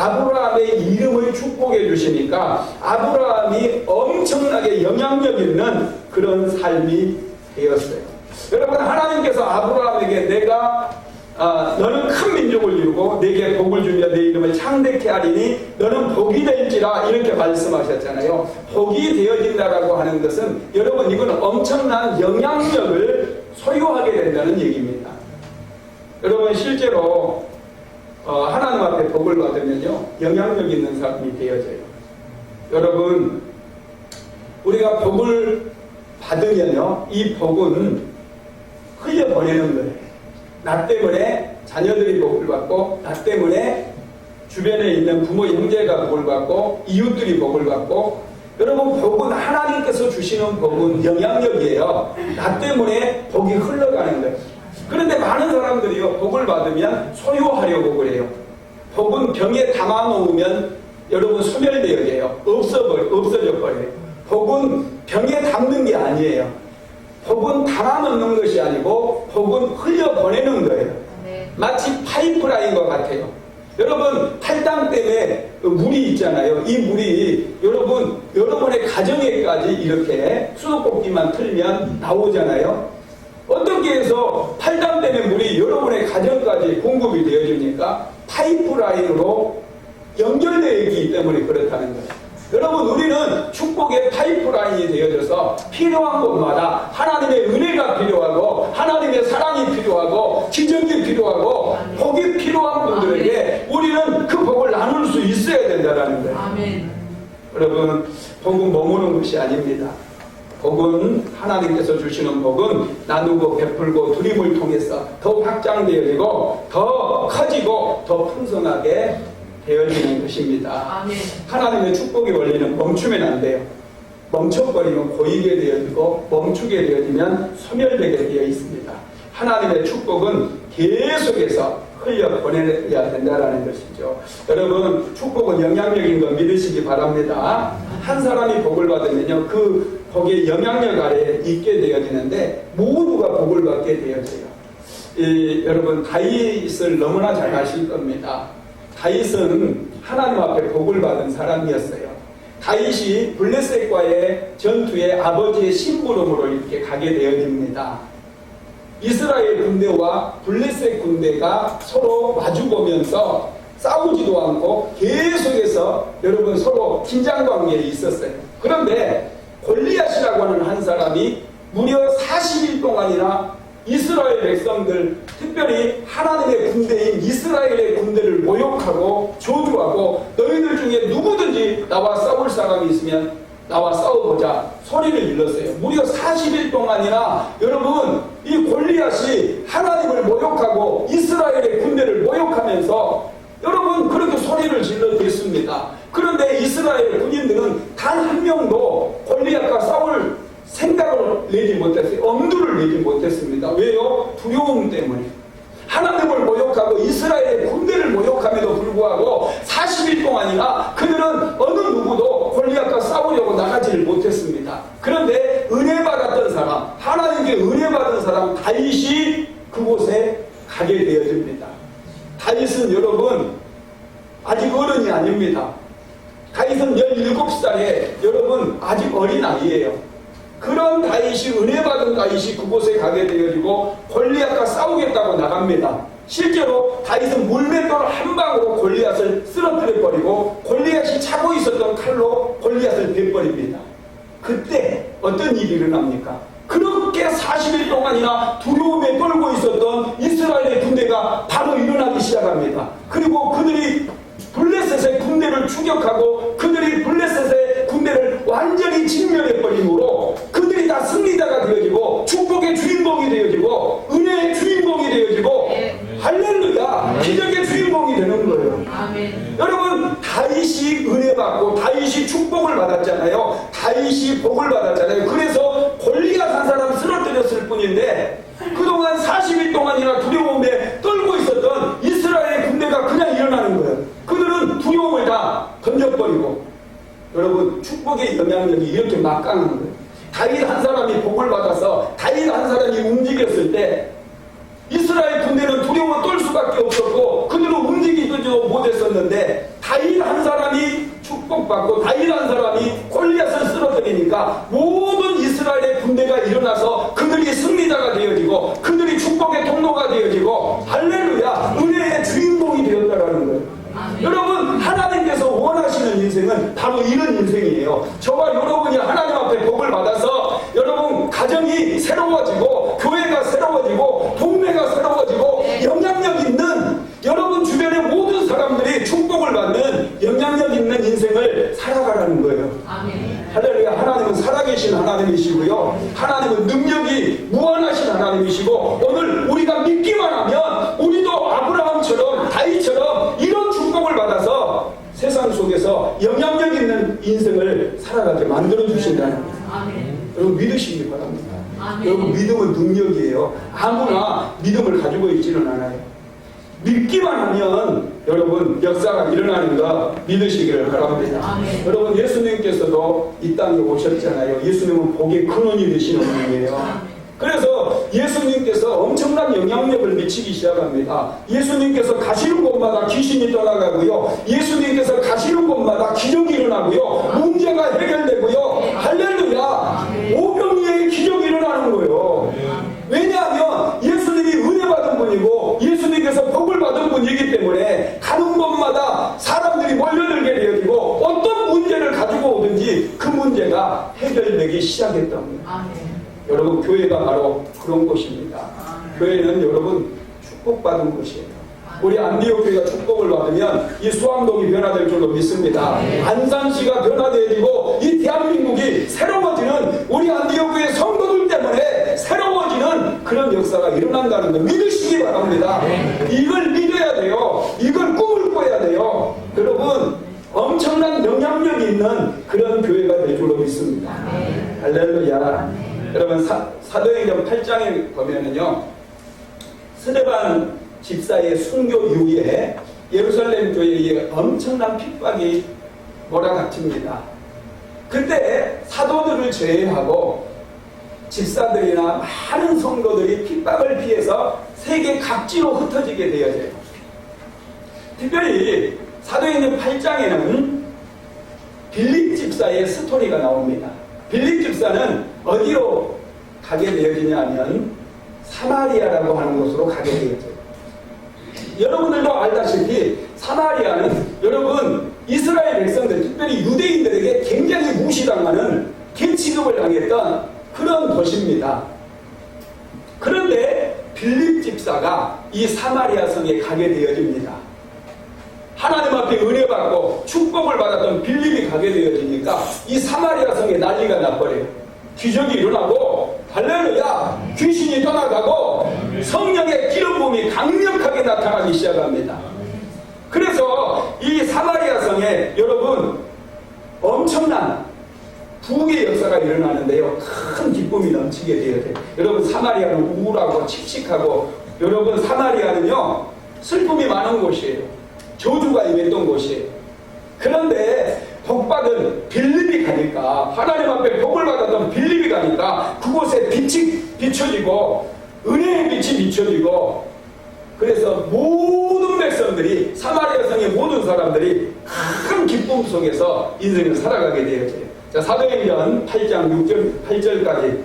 아브라함의 이름을 축복해 주시니까 아브라함이 엄청나게 영향력 있는 그런 삶이 되었어요. 여러분 하나님께서 아브라함에게 내가 아, 너는 큰 민족을 이루고 내게 복을 주며 내 이름을 창대케 하리니 너는 복이 될지라 이렇게 말씀하셨잖아요. 복이 되어진다라고 하는 것은 여러분 이건 엄청난 영향력을 소유하게 된다는 얘기입니다. 여러분 실제로 어, 하나님 앞에 복을 받으면요 영향력 있는 사람이 되어져요. 여러분 우리가 복을 받으면요 이 복은 흘려보내는 거예요. 나 때문에 자녀들이 복을 받고 나 때문에 주변에 있는 부모 형제가 복을 받고 이웃들이 복을 받고 여러분 복은 하나님께서 주시는 복은 영향력이에요. 나 때문에 복이 흘러가는 거예요. 그런데 많은 사람들이요 복을 받으면 소유하려고 그래요. 복은 병에 담아 놓으면 여러분 소멸되어져요. 없어버려, 없어져 버려요. 복은 병에 담는 게 아니에요. 복은 담아놓는 것이 아니고 복은 흘려보내는 거예요. 네. 마치 파이프라인과 같아요. 여러분 탈당 때문에 물이 있잖아요. 이 물이 여러분 여러분의 가정에까지 이렇게 수도꼭지만 틀면 나오잖아요. 어떻게 해서 탈당 때문에 물이 여러분의 가정까지 공급이 되어집니까? 파이프라인으로 연결되어 있기 때문에 그렇다는 거예요. 여러분 우리는 축복의 파이프라인이 되어져서 필요한 곳마다 하나님의 은혜가 필요하고 하나님의 사랑이 필요하고 기적이 필요하고 복이 필요한 분들에게 우리는 그 복을 나눌 수 있어야 된다는 거예요. 아멘. 여러분 복은 머무는 것이 아닙니다. 복은 하나님께서 주시는 복은 나누고 베풀고 드림을 통해서 더 확장되어지고 더 커지고 더 풍성하게 되어지는 것입니다. 아멘. 하나님의 축복의 원리는 멈추면 안 돼요. 멈춰버리면 고이게 되어지고 멈추게 되어지면 소멸되게 되어 있습니다. 하나님의 축복은 계속해서 흘려 보내야 된다는 것이죠. 여러분 축복은 영향력인 거 믿으시기 바랍니다. 한 사람이 복을 받으면요 그 복의 영향력 아래에 있게 되어지는데 모두가 복을 받게 되어져요. 이, 여러분 다윗을 너무나 잘 아실 겁니다. 다윗은 하나님 앞에 복을 받은 사람이었어요. 다윗이 블레셋과의 전투에 아버지의 심부름으로 이렇게 가게 되어집니다. 이스라엘 군대와 블레셋 군대가 서로 마주보면서 싸우지도 않고 계속해서 여러분 서로 긴장 관계에 있었어요. 그런데 골리앗이라고 하는 한 사람이 무려 40일 동안이나 이스라엘 백성들, 특별히 하나님의 군대인 이스라엘의 군대를 모욕하고 저주하고 너희들 중에 누구든지 나와 싸울 사람이 있으면 나와 싸워보자 소리를 일렀어요. 무려 40일 동안이나 여러분 이 골리앗이 하나님을 모욕하고 이스라엘의 군대를 모욕하면서 여러분 그렇게 소리를 질러댔습니다. 그런데 이스라엘 군인들은 단 한 명도 골리앗과 싸울 생각을 내지 못했어요. 엄두를 내지 못했습니다. 왜요? 두려움 때문에. 하나님을 모욕하고 이스라엘의 군대를 모욕함에도 불구하고 40일 동안이나 그들은 어느 누구도 골리앗과 싸우려고 나가지를 못했습니다. 그런데 은혜 받았던 사람, 하나님께 은혜 받은 사람 다윗이 그곳에 가게 되어집니다. 다윗은 여러분 아직 어른이 아닙니다. 다윗은 17살에 여러분 아직 어린 아이예요. 그런 다윗이 은혜 받은 다윗이 그곳에 가게 되어지고 골리앗과 싸우겠다고 나갑니다. 실제로 다윗은 물맷돌 한 방으로 골리앗을 쓰러뜨려 버리고 골리앗이 차고 있었던 칼로 골리앗을 베버립니다. 그때 어떤 일이 일어납니까? 그렇게 40일 동안이나 두려움에 떨고 있었던 이스라엘의 군대가 바로 일어나기 시작합니다. 그리고 그들이 블레셋의 군대를 추격하고 그들이 블레셋의 군대를 완전히 진멸해 버림으로 그들이 다 승리자가 되어지고 축복의 주인공이 되어지고 은혜의 주인공이 되어지고 네. 할렐루야 기적의 주인공이 되는 거예요. 아멘. 여러분 다윗이 은혜 받고 다윗이 축복을 받았잖아요. 다윗이 복을 받았잖아요. 그래서 골리앗 한 사람 쓰러뜨렸을 뿐인데 그동안 40일 동안이나 두려움에 떨고 있었던 이스라엘의 군대가 그냥 일어나는 거예요. 그들은 두려움을 다 던져버리고 축복의 영향력이 이렇게 막강한 거예요. 다윗 한 사람이 복을 받아서 다윗 한 사람이 움직였을 때 이스라엘 군대는 두려워 떨 수밖에 없었고 그들은 움직이지도 못했었는데 다윗 한 사람이 축복받고 다윗 한 사람이 골리앗을 쓰러뜨리니까 모든 이스라엘의 군대가 일어나서 그들이 승리자가 되어지고 그들이 축복의 통로가 되어지고 할렐루야 은혜의 주인공이 되었다라는 거예요. 여러분 하나님께서 원하시는 인생은 바로 이런 인생이에요. 저와 여러분이 하나님 앞에 복을 받아서 여러분 가정이 새로워지고 교회가 새로워지고 동네가 새로워지고 영향력 있는 여러분 주변의 모든 사람들이 축복을 받는 영향력 있는 인생을 살아가라는 거예요. 아멘. 할렐루야 하나님은 살아계신 하나님이시고요 하나님은 능력이 무한하신 하나님이시고 오늘 우리가 믿기만 하면 우리도 아브라함처럼 다윗처럼 이런 축복을 받아서 세상 속에서 영향력 있는 인생을 살아가게 만들어 주신다는 거예요 아멘. 여러분 믿으시기 바랍니다 아멘. 여러분 믿음은 능력이에요 아무나 믿음을 가지고 있지는 않아요 믿기만 하면 여러분 역사가 일어나는 거 믿으시기를 바랍니다. 아멘. 여러분 예수님께서도 이 땅에 오셨잖아요. 예수님은 복의 근원이 되시는 분이에요. 그래서 예수님께서 엄청난 영향력을 미치기 시작합니다. 예수님께서 가시는 곳마다 귀신이 떠나가고요. 예수님께서 가시는 곳마다 기적이 일어나고요. 문제가 해결되고요. 할렐루야. 오병이의 기적이 일어나는 거예요. 왜냐하면 예수님이 은혜 받은 분이고 예수님께서 복을 받은 분이기 때문에 가는 곳마다 사람들이 몰려들게 되어지고 어떤 문제를 가지고 오든지 그 문제가 해결되기 시작했답니다. 아멘. 여러분 교회가 바로 그런 곳입니다. 아멘. 교회는 여러분 축복받은 곳이에요. 우리 안디옥 교회가 축복을 받으면 이 수암동이 변화될 줄로 믿습니다. 안산시가 변화되어지고 이 대한민국이 새로워지는 우리 안디옥 교회 성도들 때문에 새로워지는 그런 역사가 일어난다는 거 믿으시기 바랍니다. 이걸 믿어야 돼요. 이걸 꿈을 꿔야 돼요. 여러분 엄청난 영향력 있는 그런 교회가 될 줄로 믿습니다. 할렐루야. 여러분 사, 사도행전 8장에 보면은요. 스데반 집사의 순교 이후에 예루살렘 교회에 엄청난 핍박이 몰아닥칩니다. 그때 사도들을 제외하고 집사들이나 많은 성도들이 핍박을 피해서 세계 각지로 흩어지게 되어져요. 특별히 사도행전 8장에는 빌립 집사의 스토리가 나옵니다. 빌립 집사는 어디로 가게 되어지냐면 사마리아라고 하는 곳으로 가게 되어져요. 여러분들도 알다시피 사마리아는 여러분 이스라엘 백성들 특별히 유대인들에게 굉장히 무시당하는 개취급을 당했던 그런 도시입니다. 그런데 빌립 집사가 이 사마리아 성에 가게 되어집니다. 하나님 앞에 은혜 받고 축복을 받았던 빌립이 가게 되어지니까 이 사마리아 성에 난리가 나버려요. 기적이 일어나고 할렐루야 귀신이 떠나가고 성령의 기름 부음이 강력하게 나타나기 시작합니다. 그래서 이 사마리아 성에 여러분 엄청난 부흥의 역사가 일어나는데요. 큰 기쁨이 넘치게 되어야 돼요. 여러분 사마리아는 우울하고 칙칙하고 여러분 사마리아는요 슬픔이 많은 곳이에요. 저주가 임했던 곳이에요. 그런데 복받은 빌립이 가니까 하나님 앞에 복을 받았던 빌립이 가니까 그곳에 빛이 비춰지고 은혜의 빛이 비춰지고 그래서 모든 백성들이 사마리아 성의 모든 사람들이 큰 기쁨 속에서 인생을 살아가게 되었어요. 자, 사도행전 8장 6절 8절까지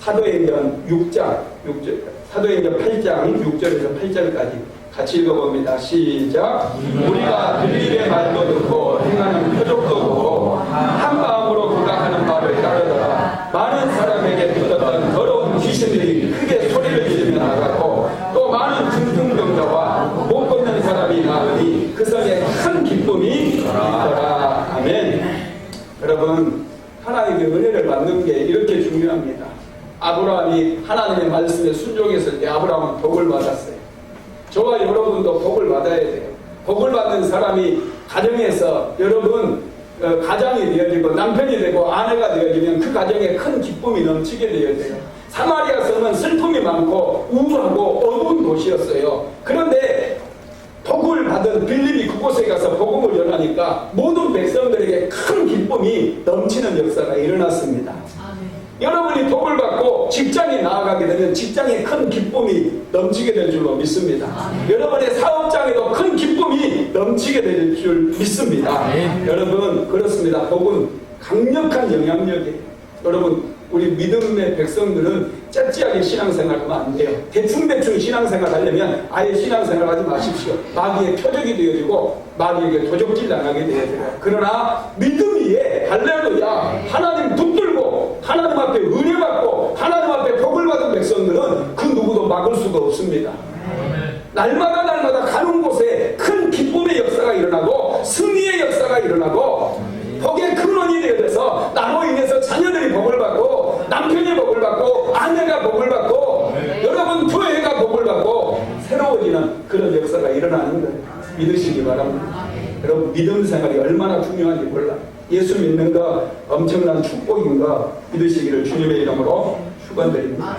사도행전 6장 6절 사도행전 8장 6절에서 8절까지 같이 읽어봅니다. 시작. 우리가 빌립의 말도 듣고 행하는 표적도 보고 한마음으로 그가 하는 말을 따르더라. 많은 사람에게 들었던 더러운 귀신들이 크게 소리를 지르며 나갔고 또 많은 중풍병자와 못 걷는 사람이 나으니 그 성에 큰 기쁨이 있더라. 아멘. 여러분 하나님의 은혜를 받는 게 이렇게 중요합니다. 아브라함이 하나님의 말씀에 순종했을 때 아브라함은 복을 받았어요. 저와 여러분도 복을 받아야 돼요. 복을 받는 사람이 가정에서 여러분 어, 가장이 되어지고 남편이 되고 아내가 되어지면 그 가정에 큰 기쁨이 넘치게 되어야 돼요. 사마리아 성은 슬픔이 많고 우울하고 어두운 도시였어요. 그런데 복을 받은 빌립이 그곳에 가서 복음을 전 하니까 모든 백성들에게 큰 기쁨이 넘치는 역사가 일어났습니다. 아멘. 여러분이 복을 받고 직장에 나아가게 되면 직장에 큰 기쁨이 넘치게 될 줄로 믿습니다. 여러분의 사업장에도 큰 기쁨이 넘치게 될 줄 믿습니다. 여러분 그렇습니다. 복은 강력한 영향력이에요. 여러분 우리 믿음의 백성들은 짭짤하게 신앙생활 하면 안 돼요. 대충대충 신앙생활 하려면 아예 신앙생활 하지 마십시오. 마귀의 표적이 되어지고 마귀에게 도적질 당하게 되어야 돼요. 그러나 믿음 위에 할렐루야 하나님 붙들고 하나님 앞에 은혜 받고 하나님 앞에 복을 받은 백성들은 그 누구도 막을 수가 없습니다. 날마다 날마다 가는 곳에 큰 기쁨의 역사가 일어나고 승리의 역사가 일어나고 복의 근원이 되어서 나로 인해서 자녀들이 복을 받고 남편이 복을 받고 아내가 복을 받고 여러분 교회가 복을 받고 새로워지는 그런 역사가 일어나는 걸 믿으시기 바랍니다. 여러분 믿음 생활이 얼마나 중요한지 몰라. 예수 믿는 거 엄청난 축복인 거 믿으시기를 주님의 이름으로 축원드립니다.